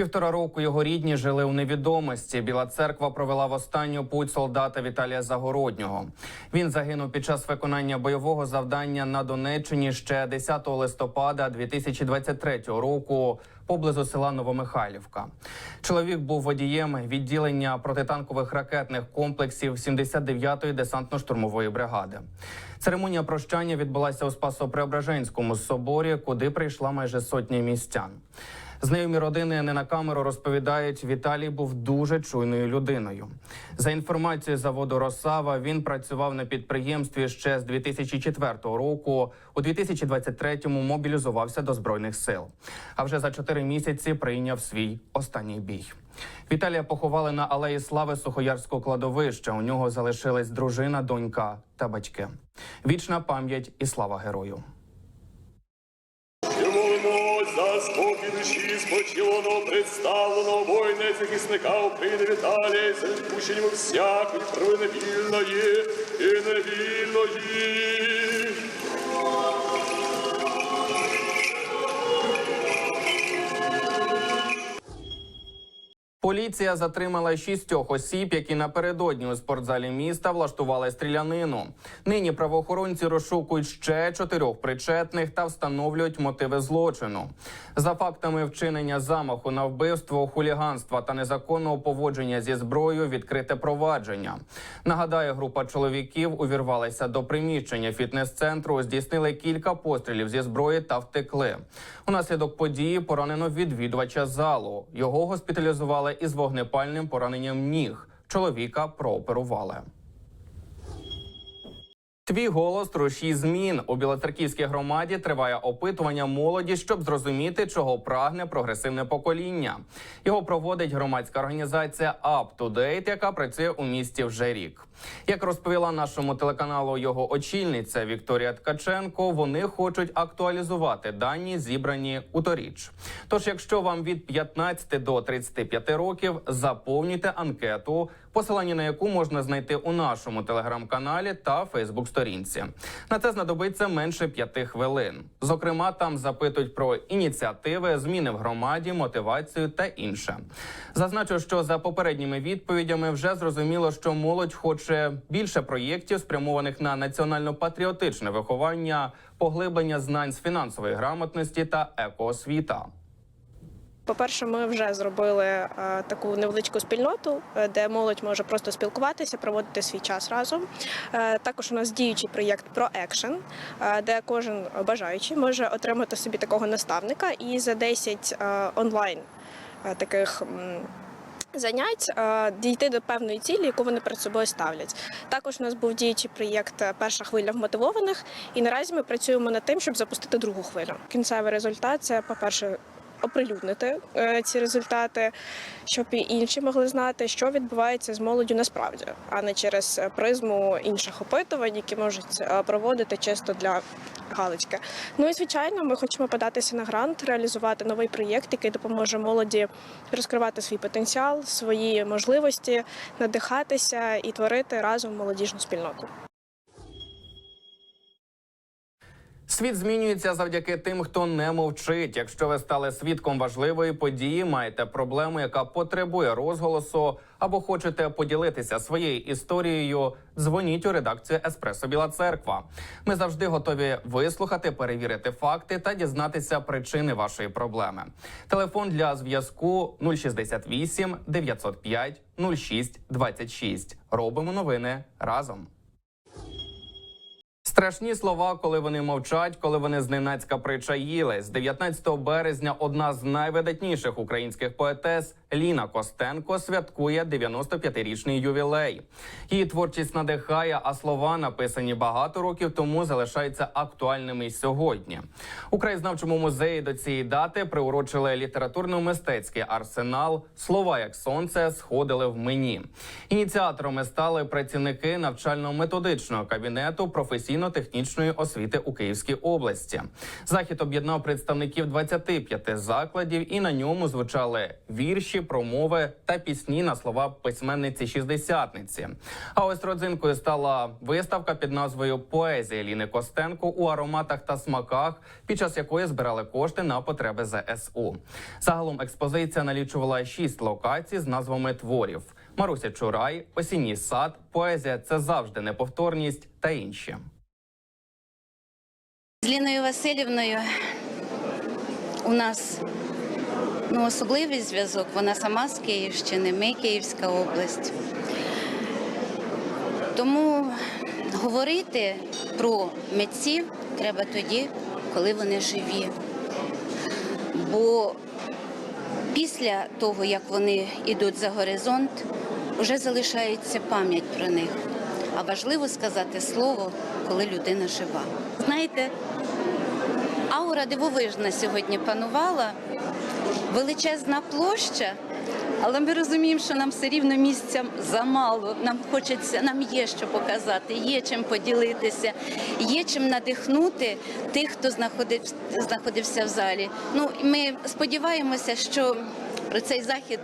Півтора року його рідні жили у невідомості. Біла церква провела в останню путь солдата Віталія Загороднього. Він загинув під час виконання бойового завдання на Донеччині ще 10 листопада 2023 року поблизу села Новомихайлівка. Чоловік був водієм відділення протитанкових ракетних комплексів 79-ї десантно-штурмової бригади. Церемонія прощання відбулася у Спасо-Преображенському соборі, куди прийшла майже сотня містян. Знайомі родини не на камеру розповідають, Віталій був дуже чуйною людиною. За інформацією заводу Росава, він працював на підприємстві ще з 2004 року. У 2023-му мобілізувався до збройних сил. А вже за чотири місяці прийняв свій останній бій. Віталія поховали на алеї слави Сухоярського кладовища. У нього залишились дружина, донька та батьки. Вічна пам'ять і слава герою. Душі спочивано, представлено воїна захисника України Віталія, за відпущенням всякої провини вільної і невільної. Поліція затримала шістьох осіб, які напередодні у спортзалі міста влаштували стрілянину. Нині правоохоронці розшукують ще чотирьох причетних та встановлюють мотиви злочину. За фактами вчинення замаху на вбивство, хуліганства та незаконного поводження зі зброєю відкрите провадження. Нагадаю, група чоловіків увірвалася до приміщення фітнес-центру, здійснили кілька пострілів зі зброї та втекли. Унаслідок події поранено відвідувача залу. Його госпіталізували із вогнепальним пораненням ніг. Чоловіка прооперували. Твій голос рушій змін у Білоцерківській громаді триває опитування молоді, щоб зрозуміти, чого прагне прогресивне покоління. Його проводить громадська організація Up to Date, яка працює у місті вже рік. Як розповіла нашому телеканалу його очільниця Вікторія Ткаченко, вони хочуть актуалізувати дані, зібрані у торіч. Тож, якщо вам від 15 до 35 років, заповнюйте анкету, посилання на яку можна знайти у нашому телеграм-каналі та Фейсбук-сторінці. На це знадобиться менше п'яти хвилин. Зокрема, там запитують про ініціативи, зміни в громаді, мотивацію та інше. Зазначу, що за попередніми відповідями вже зрозуміло, що молодь хоче більше проєктів, спрямованих на національно-патріотичне виховання, поглиблення знань з фінансової грамотності та екоосвіта. По-перше, ми вже зробили е, таку невеличку спільноту, е, де молодь може просто спілкуватися, проводити свій час разом. Е, також у нас діючий проєкт ProAction, е, де кожен бажаючий може отримати собі такого наставника і за 10 е, онлайн таких. Занять дійти до певної цілі, яку вони перед собою ставлять. Також у нас був діючий проєкт Перша хвиля вмотивованих, і наразі ми працюємо над тим, щоб запустити другу хвилю. Кінцевий результат це, по-перше, оприлюднити е, ці результати, щоб і інші могли знати, що відбувається з молоддю насправді, а не через призму інших опитувань, які можуть е, проводити чисто для галочки. Ну і звичайно, ми хочемо податися на грант, реалізувати новий проєкт, який допоможе молоді розкривати свій потенціал, свої можливості, надихатися і творити разом молодіжну спільноту. Світ змінюється завдяки тим, хто не мовчить. Якщо ви стали свідком важливої події, маєте проблему, яка потребує розголосу, або хочете поділитися своєю історією, дзвоніть у редакцію Еспресо Біла Церква. Ми завжди готові вислухати, перевірити факти та дізнатися причини вашої проблеми. Телефон для зв'язку 068 905 06 26. Робимо новини разом. Страшні слова, коли вони мовчать, коли вони зненацька причаїли. З 19 березня одна з найвидатніших українських поетес Ліна Костенко святкує 95-річний ювілей. Її творчість надихає, а слова, написані багато років тому, залишаються актуальними й сьогодні. У краєзнавчому музеї до цієї дати приурочили літературно-мистецький арсенал. Слова як сонце сходили в мені. Ініціаторами стали працівники навчально-методичного кабінету професійно професійно-технічної освіти у Київській області. Захід об'єднав представників 25 закладів, і на ньому звучали вірші, промови та пісні на слова письменниці шістдесятниці. А ось родзинкою стала виставка під назвою Поезія Ліни Костенко у ароматах та смаках, під час якої збирали кошти на потреби ЗСУ. Загалом експозиція налічувала шість локацій з назвами творів: Маруся Чурай, Осінній сад, поезія це завжди неповторність та інші. Ліною Васильівною у нас ну, особливий зв'язок. Вона сама з Київщини, ми Київська область. Тому говорити про митців треба тоді, коли вони живі. Бо після того, як вони йдуть за горизонт, вже залишається пам'ять про них. А важливо сказати слово, коли людина жива. Знаєте, аура дивовижна сьогодні панувала, величезна площа, але ми розуміємо, що нам все рівно місця замало. Нам хочеться, нам є що показати, є чим поділитися, є чим надихнути тих, хто знаходив, знаходився в залі. Ну, ми сподіваємося, що про цей захід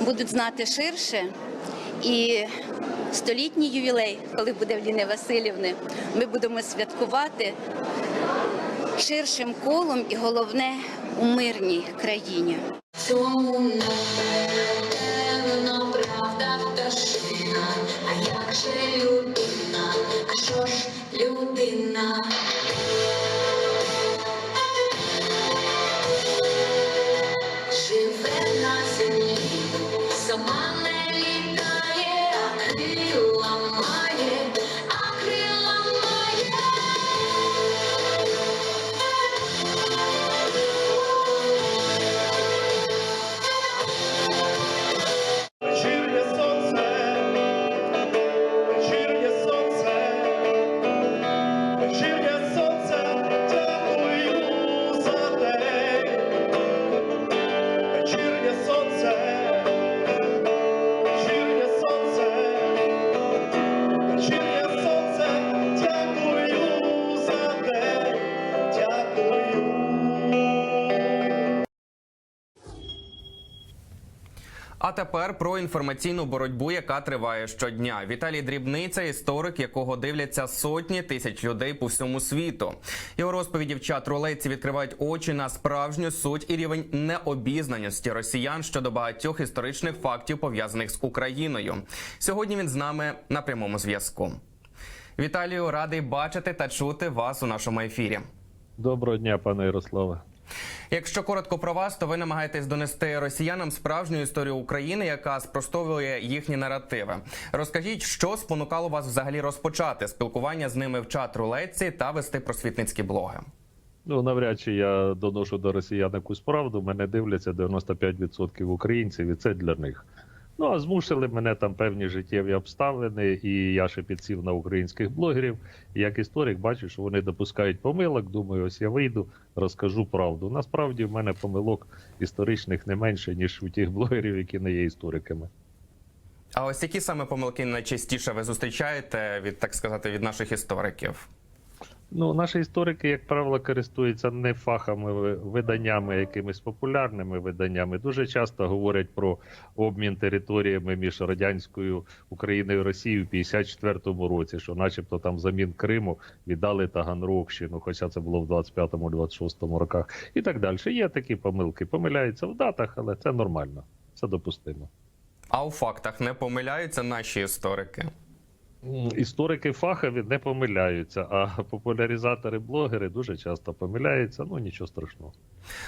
будуть знати ширше. І столітній ювілей, коли буде в Ліни Васильівни, ми будемо святкувати ширшим колом і головне у мирній країні. Цьому напевно правда пташина, а як же людина, а що ж людина? Тепер про інформаційну боротьбу, яка триває щодня. Віталій Дрібниця, історик, якого дивляться сотні тисяч людей по всьому світу. Його розповіді в чат рулетці відкривають очі на справжню суть і рівень необізнаності росіян щодо багатьох історичних фактів пов'язаних з Україною. Сьогодні він з нами на прямому зв'язку. Віталію, радий бачити та чути вас у нашому ефірі. Доброго дня, пане Ярославе. Якщо коротко про вас, то ви намагаєтесь донести росіянам справжню історію України, яка спростовує їхні наративи. Розкажіть, що спонукало вас взагалі розпочати спілкування з ними в чат рулетці та вести просвітницькі блоги? Ну навряд чи я доношу до росіян якусь правду. Мене дивляться 95% українців, і це для них. Ну а змусили мене там певні життєві обставини, і я ще підсів на українських блогерів. І як історик бачу, що вони допускають помилок. Думаю, ось я вийду, розкажу правду. Насправді в мене помилок історичних не менше, ніж у тих блогерів, які не є істориками. А ось які саме помилки найчастіше ви зустрічаєте від так сказати від наших істориків? Ну, наші історики, як правило, користуються не фахами виданнями, якимись популярними виданнями. Дуже часто говорять про обмін територіями між радянською Україною і Росією в 54-му році, що, начебто, там замін Криму віддали Таганрогщину, хоча це було в 25-му, 26-му роках, і так далі. Є такі помилки. Помиляються в датах, але це нормально, це допустимо. А у фактах не помиляються наші історики? Історики фахові не помиляються, а популяризатори, блогери дуже часто помиляються. Ну нічого страшного.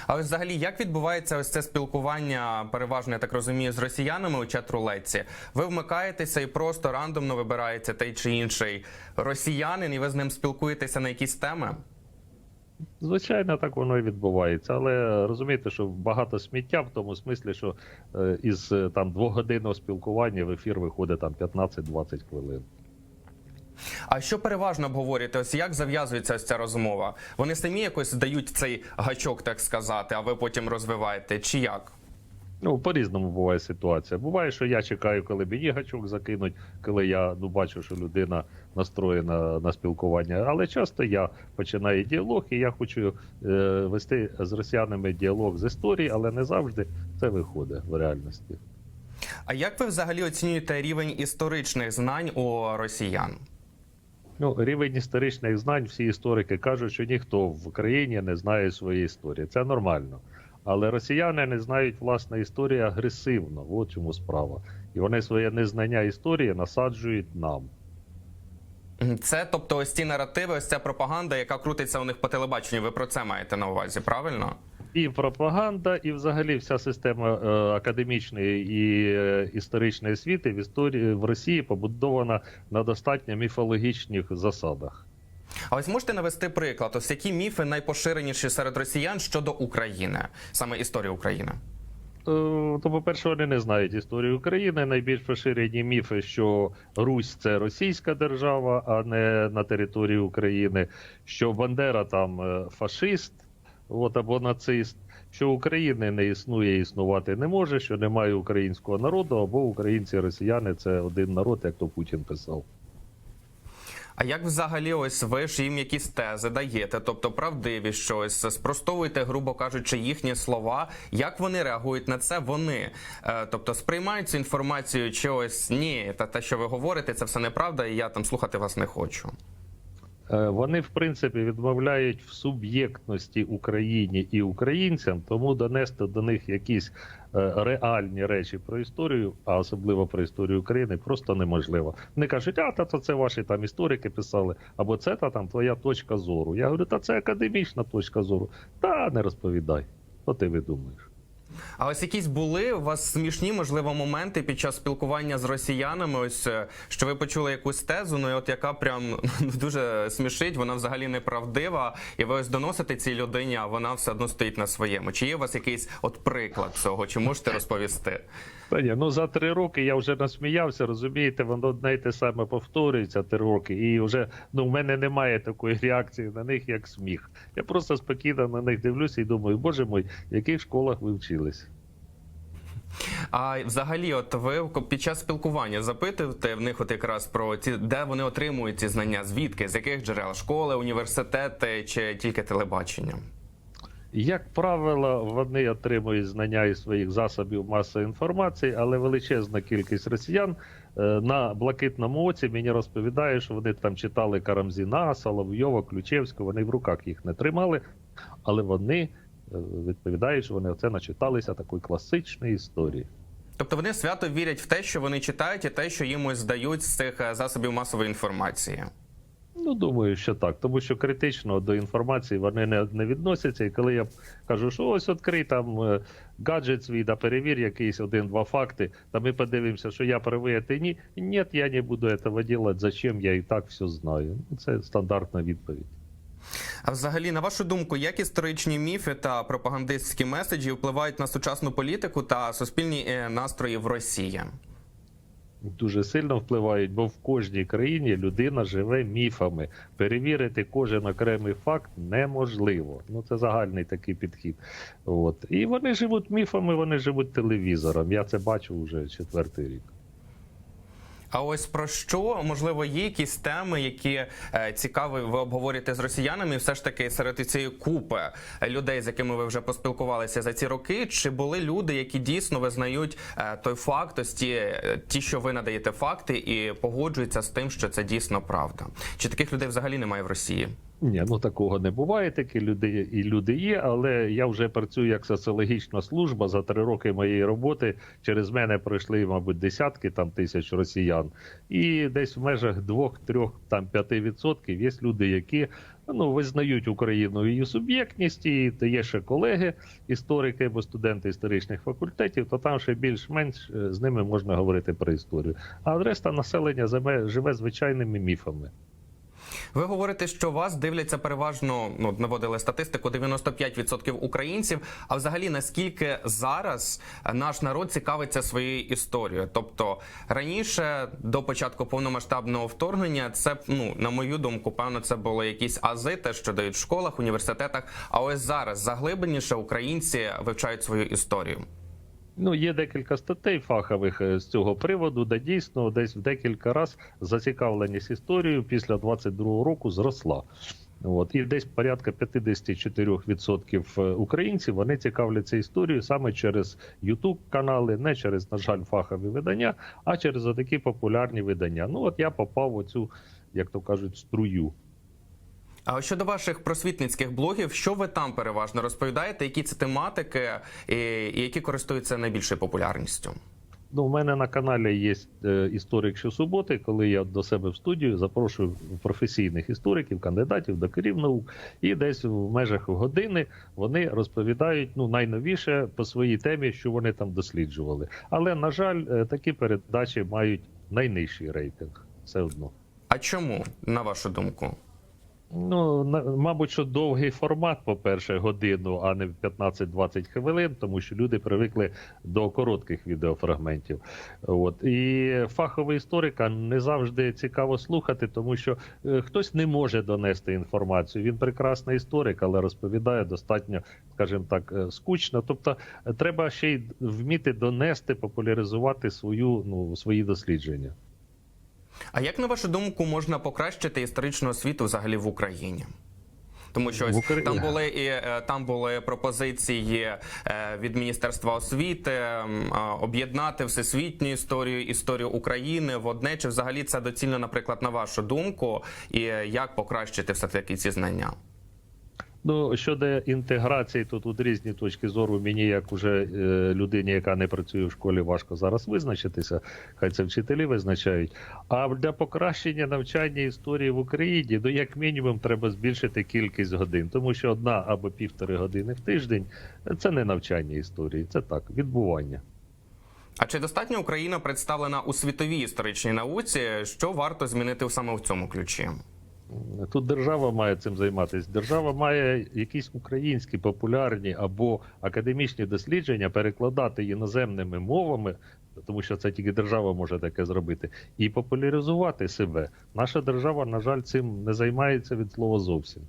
А ось взагалі як відбувається ось це спілкування, переважно я так розумію, з росіянами у чат-рулетці? Ви вмикаєтеся і просто рандомно вибирається той чи інший росіянин, і ви з ним спілкуєтеся на якісь теми? Звичайно, так воно і відбувається, але розумієте, що багато сміття в тому смислі, що е, із е, там двогодинного спілкування в ефір виходить там 15-20 хвилин. А що переважно обговорюєте? Ось як зав'язується ось ця розмова? Вони самі якось дають цей гачок, так сказати, а ви потім розвиваєте, чи як? Ну, по-різному буває ситуація. Буває, що я чекаю, коли мені гачок закинуть, коли я ну, бачу, що людина настроєна на спілкування. Але часто я починаю діалог, і я хочу е, вести з росіянами діалог з історії, але не завжди це виходить в реальності. А як ви взагалі оцінюєте рівень історичних знань у росіян? Ну, рівень історичних знань, всі історики кажуть, що ніхто в країні не знає своєї історії. Це нормально. Але росіяни не знають власне історії агресивно. От чому справа. І вони своє незнання історії насаджують нам. Це тобто ось ці наративи, ось ця пропаганда, яка крутиться у них по телебаченню. Ви про це маєте на увазі, правильно? І пропаганда, і взагалі вся система е, академічної і е, історичної освіти в історії в Росії побудована на достатньо міфологічних засадах. А ось можете навести приклад, ось які міфи найпоширеніші серед росіян щодо України, саме історії України? Е, То, по-перше, вони не знають історію України. Найбільш поширені міфи, що Русь це російська держава, а не на території України, що Бандера там фашист от, або нацист, що України не існує існувати не може, що немає українського народу, або українці росіяни це один народ, як то Путін писав. А як взагалі ось ви ж їм якісь тези даєте, тобто правдиві щось, спростовуєте, грубо кажучи, їхні слова. Як вони реагують на це? Вони е, тобто сприймають цю інформацію, чи ось ні, та те, що ви говорите, це все неправда, і я там слухати вас не хочу. Е, Вони, в принципі, відмовляють в суб'єктності Україні і українцям, тому донести до них якісь е, реальні речі про історію, а особливо про історію України, просто неможливо. Вони кажуть, а та то це ваші там історики писали, або це та там твоя точка зору. Я говорю, та це академічна точка зору. Та не розповідай. Що ти видумаєш? А ось якісь були у вас смішні, можливо, моменти під час спілкування з росіянами. Ось е, що ви почули якусь тезу, ну і от яка прям ну, дуже смішить, вона взагалі неправдива, і ви ось доносите цій людині, а вона все одно стоїть на своєму. Чи є у вас якийсь от приклад цього? Чи можете розповісти? Та ні, ну за три роки я вже насміявся, розумієте, воно одне й те саме повторюється три роки, і вже ну в мене немає такої реакції на них, як сміх. Я просто спокійно на них дивлюся і думаю, боже мой, в яких школах ви вчились? А взагалі, от ви під час спілкування запитуєте в них, от якраз про ці, де вони отримують ці знання, звідки, з яких джерел, школи, університети чи тільки телебачення? Як правило, вони отримують знання із своїх засобів масової інформації, але величезна кількість росіян е, на блакитному оці мені розповідає, що вони там читали Карамзіна, Соловйова, Ключевського, вони в руках їх не тримали, але вони е, відповідають, що вони оце начиталися такої класичної історії. Тобто вони свято вірять в те, що вони читають, і те, що їм ось здають з цих е, засобів масової інформації. Ну, думаю, що так, тому що критично до інформації вони не, не відносяться. І коли я кажу, що ось відкрий там е, гаджет свій, да перевір якийсь один-два факти, та ми подивимося, що я правий, а ти ні. Ні, я не буду цього робити, зачем я і так все знаю. Ну, Це стандартна відповідь. А взагалі, на вашу думку, як історичні міфи та пропагандистські меседжі впливають на сучасну політику та суспільні е, настрої в Росії? Дуже сильно впливають, бо в кожній країні людина живе міфами. Перевірити кожен окремий факт неможливо. Ну це загальний такий підхід. От і вони живуть міфами, вони живуть телевізором. Я це бачу вже четвертий рік. А ось про що можливо є якісь теми, які е, цікаві ви обговорюєте з росіянами, все ж таки серед цієї купи людей, з якими ви вже поспілкувалися за ці роки, чи були люди, які дійсно визнають е, той факт, ось ті, е, ті, що ви надаєте факти, і погоджуються з тим, що це дійсно правда? Чи таких людей взагалі немає в Росії? Ні, ну такого не буває. Такі люди і люди є, але я вже працюю як соціологічна служба. За три роки моєї роботи через мене пройшли, мабуть, десятки там тисяч росіян, і десь в межах двох, трьох там п'яти відсотків є люди, які ну визнають Україну її суб'єктність, і є ще колеги, історики або студенти історичних факультетів, то там ще більш-менш е, з ними можна говорити про історію. А решта населення живе звичайними міфами. Ви говорите, що вас дивляться переважно, ну наводили статистику, 95% українців. А взагалі наскільки зараз наш народ цікавиться своєю історією? Тобто раніше до початку повномасштабного вторгнення, це ну на мою думку, певно, це були якісь ази, те, що дають в школах, університетах. А ось зараз заглибленіше українці вивчають свою історію. Ну, є декілька статей фахових е, з цього приводу, де дійсно десь в декілька разів зацікавленість історією після 22-го року зросла. От і десь порядка 54% українців вони цікавляться історією саме через youtube канали, не через, на жаль, фахові видання, а через такі популярні видання. Ну от я попав в оцю, як то кажуть, струю. А щодо ваших просвітницьких блогів, що ви там переважно розповідаєте? Які це тематики, і, які користуються найбільшою популярністю? Ну, у мене на каналі є е, історик щосуботи, коли я до себе в студію запрошую професійних істориків, кандидатів, докторів наук, і десь в межах години вони розповідають ну найновіше по своїй темі, що вони там досліджували. Але на жаль, е, такі передачі мають найнижчий рейтинг. Все одно. А чому, на вашу думку? Ну, мабуть, що довгий формат, по-перше, годину, а не 15-20 хвилин, тому що люди привикли до коротких відеофрагментів. От. І фаховий історика не завжди цікаво слухати, тому що е, хтось не може донести інформацію. Він прекрасний історик, але розповідає достатньо, скажімо так, е, скучно. Тобто е, треба ще й вміти донести, популяризувати свою, ну, свої дослідження. А як на вашу думку можна покращити історичну освіту взагалі в Україні? Тому що ось там були і е, там були пропозиції е, від Міністерства освіти об'єднати всесвітню історію, історію України в одне. Чи взагалі це доцільно, наприклад, на вашу думку, і е, як покращити все таки ці знання? Ну, щодо інтеграції, то тут різні точки зору. Мені, як уже е, людині, яка не працює в школі, важко зараз визначитися. Хай це вчителі визначають. А для покращення навчання історії в Україні, ну як мінімум, треба збільшити кількість годин, тому що одна або півтори години в тиждень це не навчання історії, це так, відбування. А чи достатньо Україна представлена у світовій історичній науці? Що варто змінити саме в цьому ключі? Тут держава має цим займатися. Держава має якісь українські популярні або академічні дослідження перекладати іноземними мовами, тому що це тільки держава може таке зробити, і популяризувати себе. Наша держава, на жаль, цим не займається від слова зовсім.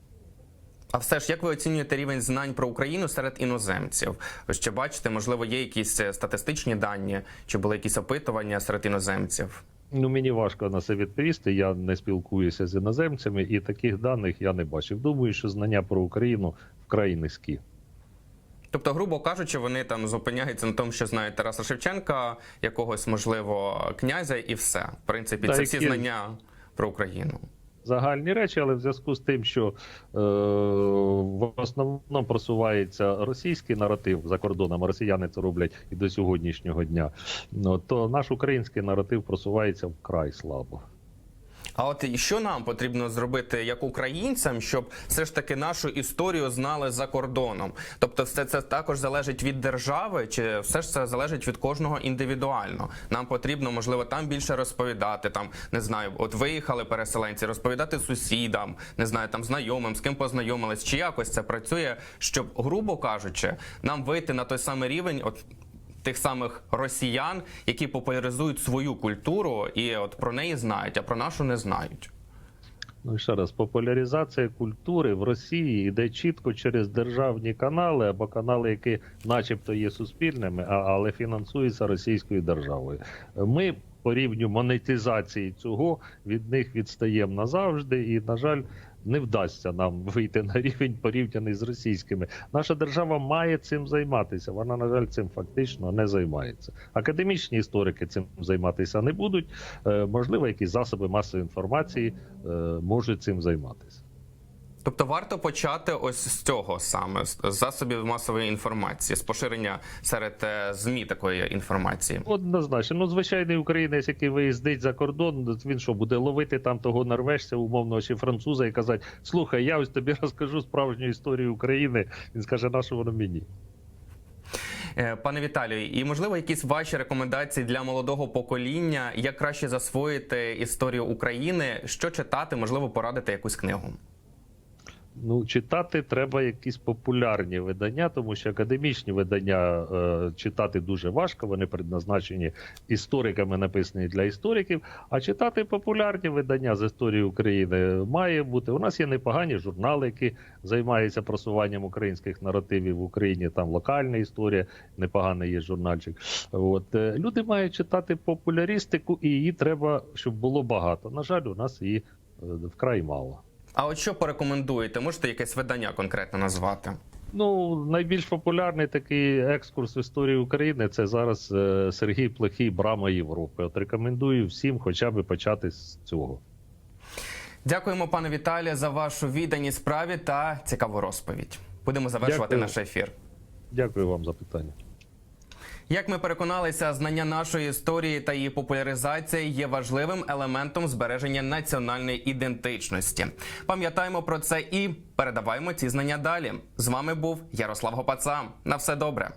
А все ж, як ви оцінюєте рівень знань про Україну серед іноземців? Ви ще бачите, можливо, є якісь е, статистичні дані, чи були якісь опитування серед іноземців? Ну мені важко на це відповісти. Я не спілкуюся з іноземцями, і таких даних я не бачив. Думаю, що знання про Україну вкрай низькі. Тобто, грубо кажучи, вони там зупиняються на тому, що знають Тараса Шевченка, якогось можливо князя, і все. В принципі, Та це які- всі знання про Україну. Загальні речі, але в зв'язку з тим, що е, в основному просувається російський наратив за кордоном, росіяни це роблять і до сьогоднішнього дня, ну, то наш український наратив просувається вкрай слабо. А от що нам потрібно зробити як українцям, щоб все ж таки нашу історію знали за кордоном? Тобто, все це також залежить від держави, чи все ж це залежить від кожного індивідуально? Нам потрібно, можливо, там більше розповідати. Там не знаю, от виїхали переселенці, розповідати сусідам, не знаю, там знайомим, з ким познайомились, чи якось це працює, щоб, грубо кажучи, нам вийти на той самий рівень, от. Тих самих росіян, які популяризують свою культуру і от про неї знають, а про нашу не знають. Ну ще раз, популяризація культури в Росії йде чітко через державні канали або канали, які, начебто, є суспільними, але фінансуються російською державою. Ми по рівню монетизації цього від них відстаємо назавжди, і, на жаль, не вдасться нам вийти на рівень порівняний з російськими. Наша держава має цим займатися. Вона, на жаль, цим фактично не займається. Академічні історики цим займатися не будуть. Е, можливо, якісь засоби масової інформації е, можуть цим займатися. Тобто варто почати ось з цього саме з засобів масової інформації, з поширення серед е, змі такої інформації. Однозначно, ну звичайний українець, який виїздить за кордон, він що буде ловити там того норвежця, умовного чи француза, і казати: слухай, я ось тобі розкажу справжню історію України. Він скаже, на що воно мені? Е, Пане Віталію, і можливо якісь ваші рекомендації для молодого покоління, як краще засвоїти історію України, що читати, можливо, порадити якусь книгу. Ну, читати треба якісь популярні видання, тому що академічні видання е, читати дуже важко. Вони предназначені істориками, написані для істориків. А читати популярні видання з історії України має бути. У нас є непогані журнали, які займаються просуванням українських наративів в Україні. Там локальна історія, непоганий є журнальчик. От е, люди мають читати популярістику, і її треба, щоб було багато. На жаль, у нас її е, вкрай мало. А от що порекомендуєте? Можете якесь видання конкретно назвати? Ну, найбільш популярний такий екскурс в історію України це зараз е, Сергій Плохий Брама Європи. От рекомендую всім хоча б почати з цього. Дякуємо, пане Віталію, за вашу відданість справі та цікаву розповідь. Будемо завершувати Дякую. наш ефір. Дякую вам за питання. Як ми переконалися, знання нашої історії та її популяризація є важливим елементом збереження національної ідентичності. Пам'ятаємо про це і передаваємо ці знання далі. З вами був Ярослав Гопаца. На все добре.